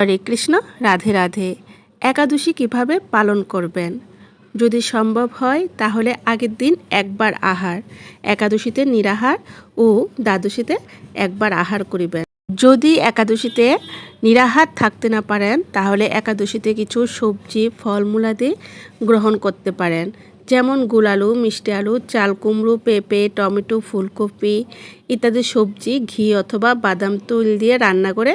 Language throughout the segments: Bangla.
হরে কৃষ্ণ, রাধে রাধে। একাদশী কীভাবে পালন করবেন? যদি সম্ভব হয়, তাহলে আগের দিন একবার আহার। একাদশীতে নিরাহার ও দ্বাদশীতে একবার আহার করিবেন। যদি একাদশীতে নিরাহার থাকতে না পারেন, তাহলে একাদশীতে কিছু সবজি ফলমূলাদি গ্রহণ করতে পারেন। যেমন গুলালু, মিষ্টি আলু, চাল কুমড়ো, পেঁপে, টমেটো, ফুলকপি ইত্যাদি সবজি, ঘি অথবা বাদাম তুল দিয়ে রান্না করে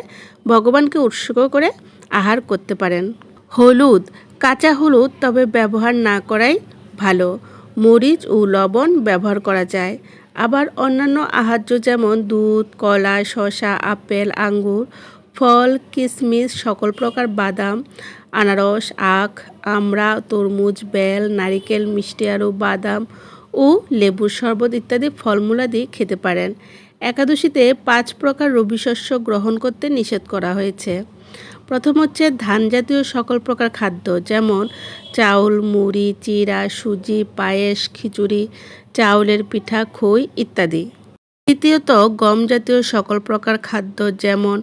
ভগবানকে উৎসর্গ করে আহার করতে পারেন। হলুদ, কাঁচা হলুদ তবে ব্যবহার না করাই ভালো। মরিচ ও লবণ ব্যবহার করা যায়। আবার অন্যান্য আহার্য যেমন দুধ, কলা, শসা, আপেল, আঙ্গুর ফল কিশমিশ সকল প্রকার বাদাম, আনারস, আখ, আমড়া, তরমুজ, বেল, নারিকেল, মিষ্টি আলু বাদাম ও লেবুর শরবত ইত্যাদি ফলমূলাদি খেতে পারেন। একাদশীতে পাঁচ প্রকার রবি শস্য গ্রহণ করতে নিষেধ করা হয়েছে। প্রথম হচ্ছে ধান জাতীয় সকল প্রকার খাদ্য, যেমন চাউল, মুড়ি, চিরা, সুজি, পায়েস, খিচুড়ি, চাউলের পিঠা, খই ইত্যাদি। তৃতীয়ত গম জাতীয় সকল প্রকার খাদ্য যেমন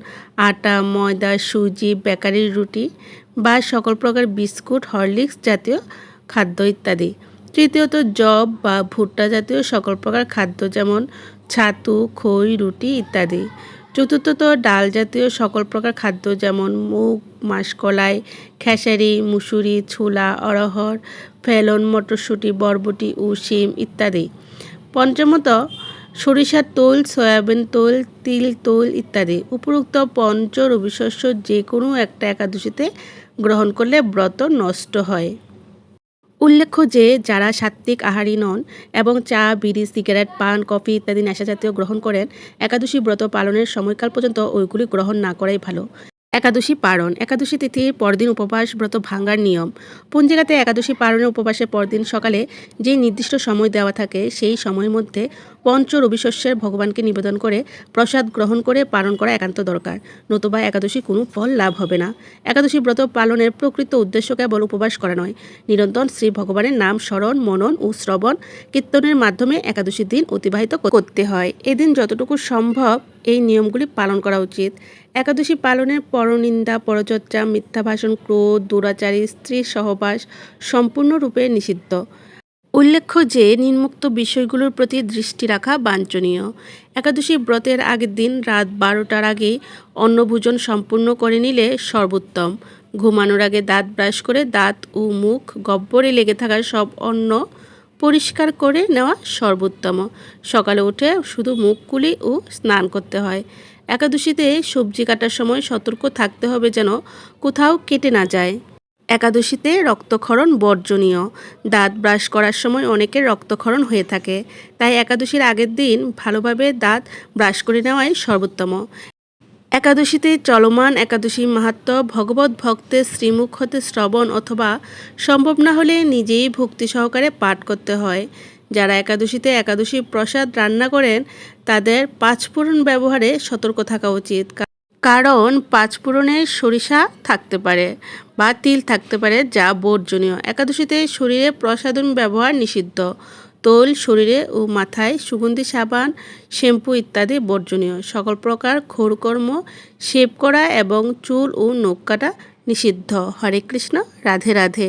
আটা, ময়দা, সুজি বেকারির রুটি বা সকল প্রকার বিস্কুট, হরলিক্স জাতীয় খাদ্য ইত্যাদি। তৃতীয়ত জব বা ভুট্টা জাতীয় সকল প্রকার খাদ্য যেমন ছাতু, খই, রুটি ইত্যাদি। চতুর্থত, ডাল জাতীয় সকল প্রকার খাদ্য যেমন মুগ, মাসকলাই, খেসারি, মুসুরি, ছোলা অরহর ফেলন, মটরশুঁটি, বরবটি, উসিম ইত্যাদি। পঞ্চমত সরিষার তোল, সয়াবিন তোল, তিল তোল ইত্যাদি। উপরোক্ত পঞ্চ রবিশস্য যে কোনো একটা একাদশীতে গ্রহণ করলে ব্রত নষ্ট হয়। উল্লেখ্য যে, যারা সাত্ত্বিক আহারী নন এবং চা, বিড়ি, সিগারেট, পান, কফি ইত্যাদি নেশাজাতীয় গ্রহণ করেন, একাদশী ব্রত পালনের সময়কাল পর্যন্ত ওইগুলি গ্রহণ না করাই ভালো। একাদশী পারণ। একাদশী তিথির পরদিন উপবাস ব্রত ভাঙ্গার নিয়ম। পঞ্জিকাতে একাদশী পারণের উপবাসের পরদিন সকালে যে নির্দিষ্ট সময় দেওয়া থাকে, সেই সময়ের মধ্যে পঞ্চ রবিশস্যের ভগবানকে নিবেদন করে প্রসাদ গ্রহণ করে পালন করা একান্ত দরকার। নতুবা একাদশী কোনো ফল লাভ হবে না। একাদশী ব্রত পালনের প্রকৃত উদ্দেশ্য কেবল উপবাস করা নয়। নিরন্তর শ্রী ভগবানের নাম স্মরণ, মনন ও শ্রবণ কীর্তনের মাধ্যমে একাদশীর দিন অতিবাহিত করতে হয়। এদিন যতটুকু সম্ভব এই নিয়মগুলি পালন করা উচিত। একাদশী পালনের পরনিন্দা, পরচর্চা, মিথ্যা ভাষণ, ক্রোধ, দুরাচারী স্ত্রীর সহবাস সম্পূর্ণরূপে নিষিদ্ধ। উল্লেখ্য যে নিম্মুক্ত বিষয়গুলোর প্রতি দৃষ্টি রাখা বাঞ্ছনীয়। একাদশী ব্রতের আগের দিন রাত বারোটার আগেই অন্নভোজন সম্পূর্ণ করে নিলে সর্বোত্তম। ঘুমানোর আগে দাঁত ব্রাশ করে দাঁত ও মুখ গব্বরে লেগে থাকা সব অন্ন পরিষ্কার করে নেওয়া সর্বোত্তম। সকালে উঠে শুধু মুখ কুলি ও স্নান করতে হয়। একাদশীতে সবজি কাটার সময় সতর্ক থাকতে হবে যেন কোথাও কেটে না যায়। একাদশীতে রক্তক্ষরণ বর্জনীয়। দাঁত ব্রাশ করার সময় অনেকের রক্তক্ষরণ হয়ে থাকে। তাই একাদশীর আগের দিন ভালোভাবে দাঁত ব্রাশ করে নেওয়াই সর্বোত্তম। একাদশীতে চলমান একাদশী মাহাত্ম ভগবত ভক্তের শ্রীমুখ হতে শ্রবণ অথবা সম্ভব না হলে নিজেই ভক্তি সহকারে পাঠ করতে হয়। যারা একাদশীতে একাদশী প্রসাদ রান্না করেন, তাদের পাঁচফোড়ন ব্যবহারে সতর্ক থাকা উচিত। কারণ পাঁচফোড়নে সরিষা থাকতে পারে বা তিল থাকতে পারে, যা বর্জনীয়। একাদশীতে শরীরে প্রসাধন ব্যবহার নিষিদ্ধ। তোল শরীরে ও মাথায় সুগন্ধি, সাবান, শ্যাম্পু ইত্যাদি বর্জনীয়। সকল প্রকার ঘোরকর্ম শেভ করা এবং চুল ও নখ কাটা নিষিদ্ধ। হরে কৃষ্ণ, রাধে রাধে।